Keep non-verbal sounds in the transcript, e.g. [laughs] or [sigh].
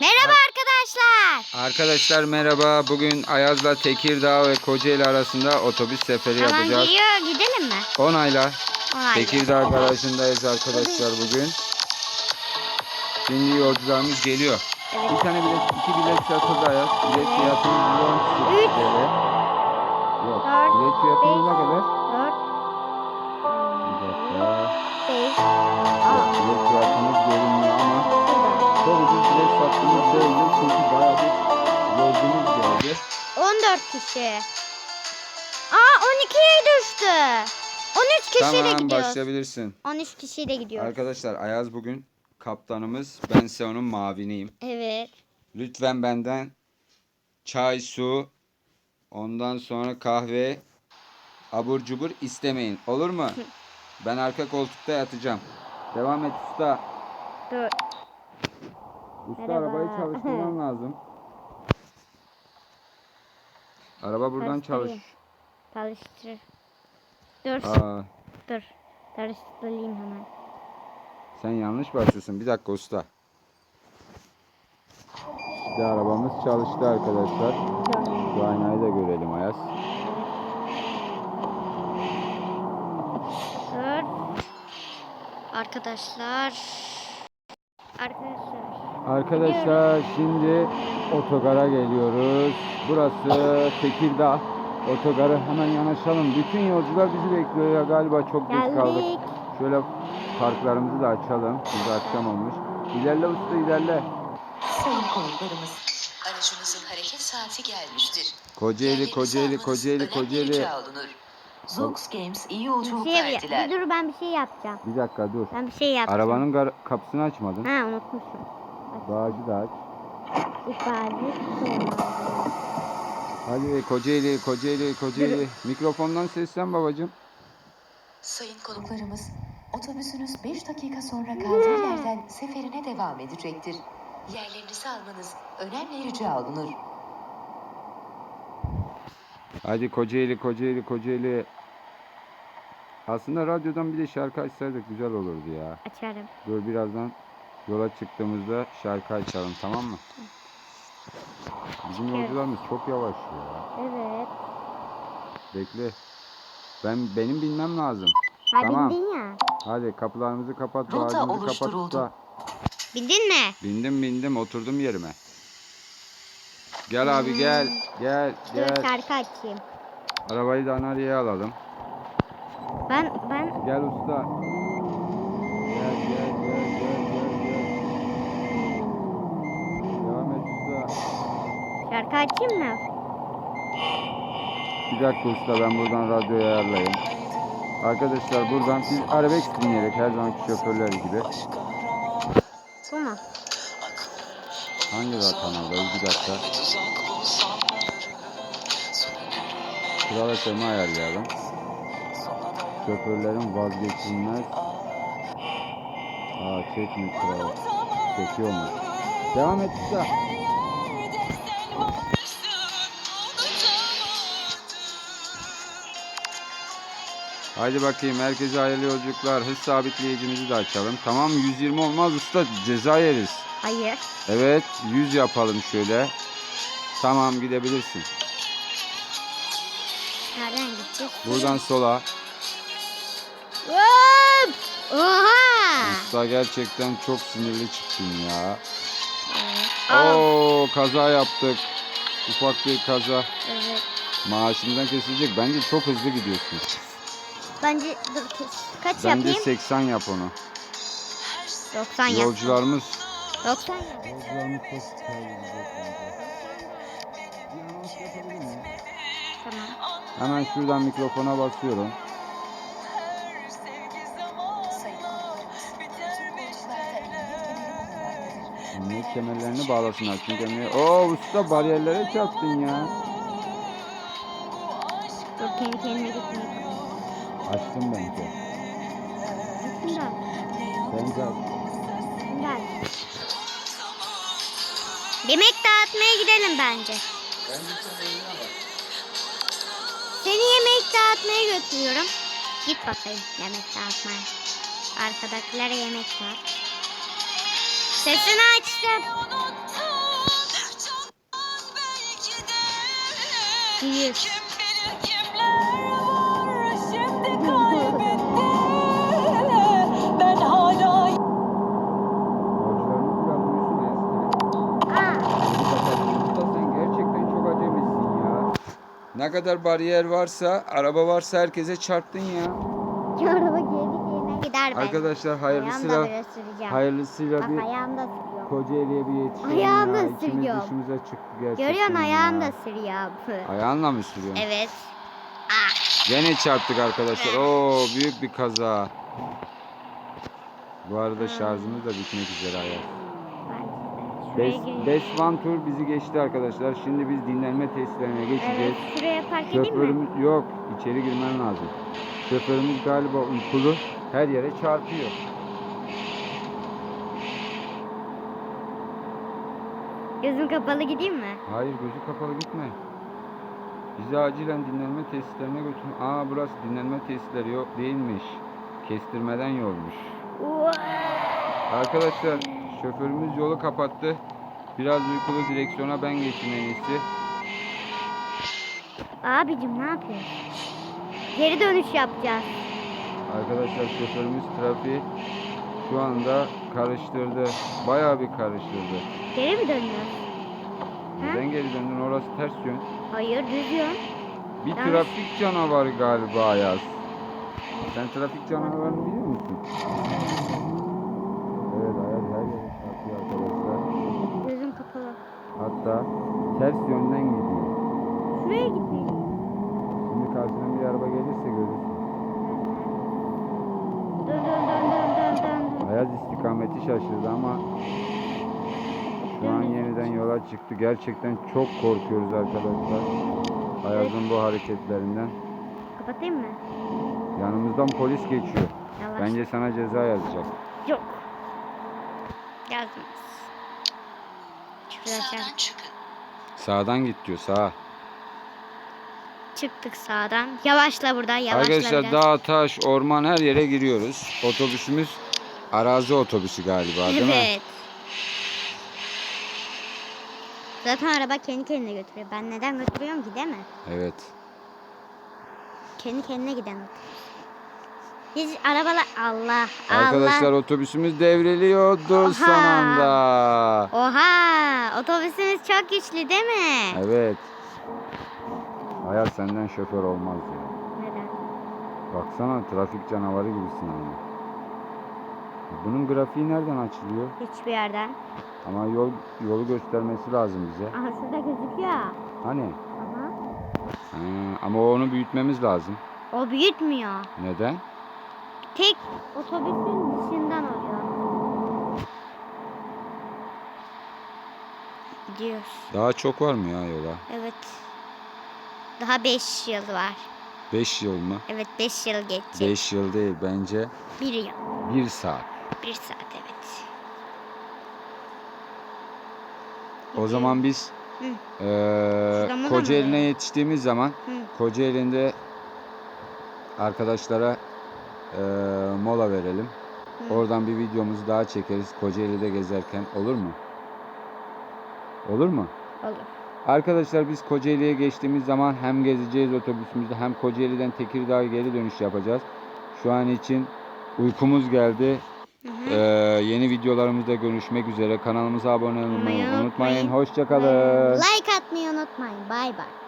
Merhaba arkadaşlar. Arkadaşlar merhaba. Bugün Ayaz'la Tekirdağ ve Kocaeli arasında otobüs seferi Tamam yapacağız. geliyor gidelim mi? Onayla. Onay. Tekirdağ garajındayız arkadaşlar bugün. Şimdi yolcularımız geliyor. Evet. Bir tane bilet, iki bilet satıldı Ayaz. Bilet fiyatımız 10 Üç. TL. Yok. Dört, Bilet fiyatımız ne beş. kadar? 4, Bir dakika. 5, Yok, bilet fiyatımız görünmüyor ama çok ucuz bilet sattığımız. Çünkü bayağı bir yolcumuz geldi. 14 kişi. Aa 12'ye düştü. 13 kişiyle Tamam gidiyoruz. başlayabilirsin. 13 kişiyle gidiyoruz. Arkadaşlar Ayaz bugün kaptanımız. Ben ise onun maviniyim. Evet. Lütfen benden çay, su, ondan sonra kahve, abur cubur istemeyin. Olur mu? Ben arka koltukta yatacağım. Devam et usta. Dur. Usta Merhaba. arabayı çalıştırman [laughs] lazım. Araba buradan çalış. Çalıştır. Dur. Aa, Dur. Çalıştırayım hemen. sen yanlış başlıyorsun. Bir dakika usta. İşte arabamız çalıştı arkadaşlar. Şu aynayı da görelim Ayaz. Dur. Arkadaşlar. Arkadaşlar. Arkadaşlar şimdi otogara geliyoruz. Burası Tekirdağ. Otogarı hemen yanaşalım. Bütün yolcular bizi bekliyor ya galiba çok geç kaldık. Geldik. Şöyle parklarımızı da açalım. Şimdi akşam olmuş. İlerle usta ilerle. Sayın konuklarımız, aracınızın hareket saati gelmiştir. Kocaeli, Kocaeli, Kocaeli, Kocaeli. Zox Games iyi Bir yolculuklar şey diler. bir dur ben bir şey yapacağım. Bir dakika dur. Ben bir şey yapacağım. Arabanın gar- kapısını açmadın. Ha unutmuşum. Bağcı da aç. İfade sonra. Hadi Kocaeli, Kocaeli, Kocaeli. Mikrofondan seslen babacığım. Sayın konuklarımız, otobüsünüz 5 dakika sonra kaldığı yerden seferine devam edecektir. Yerlerinizi almanız önemli rica olunur. Hadi Kocaeli, Kocaeli, Kocaeli. Aslında radyodan bir de şarkı açsaydık güzel olurdu ya. Açarım. Dur birazdan yola çıktığımızda şarkı açalım tamam mı? Bizim Evet. yolcularımız çok yavaş ya. Evet. Bekle. Ben benim binmem lazım. Ha Tamam. bindin ya. Hadi kapılarımızı kapat, kapat oluşturuldu. usta. Bindin mi? Bindim bindim oturdum yerime. Gel abi gel. Gel Dur gel. şarkı açayım. Arabayı da anarya alalım. Ben ben Gel usta. Gel gel gel gel. Devam et usta. Şarkı açayım mı? Bir dakika usta ben buradan radyoyu ayarlayayım. Arkadaşlar buradan biz arabesk dinleyerek her zamanki şoförler gibi. Bu mu? Hangi kanaldayız bir dakika. Kral FM'i ayarlayalım. Şoförlerin vazgeçilmez. Aa çekmiyor kral. Çekiyormuş. Devam et usta. Haydi bakayım herkese hayırlı yolculuklar. Hız sabitleyicimizi de açalım. Tamam 120 olmaz usta ceza yeriz. Hayır. Evet 100 yapalım şöyle. Tamam gidebilirsin. Nereden gideceğiz? Buradan sola. Hop! Oha! Usta gerçekten çok sinirli çıktın ya. Aa, Oo kaza yaptık. Ufak bir kaza. Evet. Maaşından kesilecek. Bence çok hızlı gidiyorsun. Bence dur kes. Kaç Bence yapayım? 80 yap onu. 90 yap. Yolcularımız 90 yap. Yolcularımız bence. Bir anons yapabilir miyim? Tamam. Hemen şuradan mikrofona basıyorum. Emniyet kemerlerini bağlasınlar. Çünkü emniyet... Oo usta bariyerlere çarptın ya. Dur kendi kendine gitmeyi Açtım bence. Bundan. Bence Bundan. Yemek dağıtmaya gidelim bence. Seni yemek dağıtmaya götürüyorum. Git bakayım yemek dağıtmaya. Arkadakiler yemek dağıt. Sesini açtım. Yiyiz. Kadar bariyer varsa, araba varsa herkese çarptın ya. [laughs] araba geri yerine gider ben. Arkadaşlar Ayağımda hayırlısıyla süreceğim. hayırlısıyla Bak bir ayağımda sürüyor. Kocaeli'ye bir yetişelim Ayağımda ya. İçimiz sürüyor. dışımıza çıktı gerçekten Görüyorsun ya. ayağımda sürüyor. [laughs] Ayağınla mı sürüyorsun? Evet. Ah, Gene çarptık arkadaşlar. Oo büyük bir kaza. Bu arada şarjımız da bitmek üzere hayat. Best, gireyim. Best One Tour bizi geçti arkadaşlar. Şimdi biz dinlenme tesislerine geçeceğiz. Evet, şuraya park edeyim mi? Şoförümüz yok. içeri girmen lazım. Şoförümüz galiba uykulu. Her yere çarpıyor. Gözüm kapalı gideyim mi? Hayır gözü kapalı gitme. Bizi acilen dinlenme tesislerine götür. Aa burası dinlenme tesisleri yok değilmiş. Kestirmeden yolmuş. Arkadaşlar şoförümüz yolu kapattı. Biraz uykulu direksiyona ben geçeyim en iyisi. Abicim ne yapıyorsun? Geri dönüş yapacağız. Arkadaşlar şoförümüz trafiği şu anda karıştırdı. Bayağı bir karıştırdı. Geri mi dönüyoruz? Neden geri döndün? Orası ters yön. Hayır düz yön. Bir Yanlış. trafik canavarı galiba Ayaz. Sen trafik canavarını biliyor musun? Her yere çarpıyor arkadaşlar. Gözüm kapalı. Hatta ters yönden gidiyor. Şuraya gitmeliyim. Şimdi karşına bir araba gelirse görürsün. Dön dön dön dön dön. dön. Ayaz istikameti şaşırdı ama şu an yeniden yola çıktı. Gerçekten çok korkuyoruz arkadaşlar. Ayaz'ın bu hareketlerinden. Kapatayım mı? Yanımızdan polis geçiyor. Yavaş. Bence sana ceza yazacak. Yok. Yazmaz. Şurada çıkın. Sağdan git diyor sağa. çıktık sağdan. Yavaşla burada yavaşla Arkadaşlar biraz. dağ, taş, orman her yere giriyoruz. Otobüsümüz arazi otobüsü galiba değil mi? Evet. Zaten araba kendi kendine götürüyor. Ben neden götürüyorum ki değil mi? Evet. Kendi kendine giden Biz arabalar Allah Arkadaşlar Allah. otobüsümüz devriliyordu son Oha. anda. Oha otobüsümüz çok güçlü değil mi? Evet. Hayal senden şoför olmaz ya. Neden? Baksana trafik canavarı gibisin ama. Bunun grafiği nereden açılıyor? Hiçbir yerden. Ama yol yolu göstermesi lazım bize. Aha şurada gözüküyor. Hani? Aha. Ha, ama onu büyütmemiz lazım. O büyütmüyor. Neden? Tek otobüsün dışından oluyor. Gidiyoruz. Daha çok var mı ya yola? Evet. Daha 5 yıl var. 5 yıl mı? Evet 5 yıl geçecek. 5 yıl değil bence 1 yıl. 1 saat. 1 saat evet. O zaman biz Hı. mı Kocaeli'ne yetiştiğimiz zaman Hı. Kocaeli'nde arkadaşlara eee, mola verelim. Hı. Oradan bir videomuzu daha çekeriz Kocaeli'de gezerken olur mu? Olur mu? Olur. Arkadaşlar biz Kocaeli'ye geçtiğimiz zaman hem gezeceğiz otobüsümüzde hem Kocaeli'den Tekirdağ'a geri dönüş yapacağız. Şu an için uykumuz geldi. Hı hı. Ee, yeni videolarımızda görüşmek üzere. Kanalımıza abone olmayı Unutmayın. unutmayın. Hoşçakalın. Like atmayı unutmayın. Bay bay.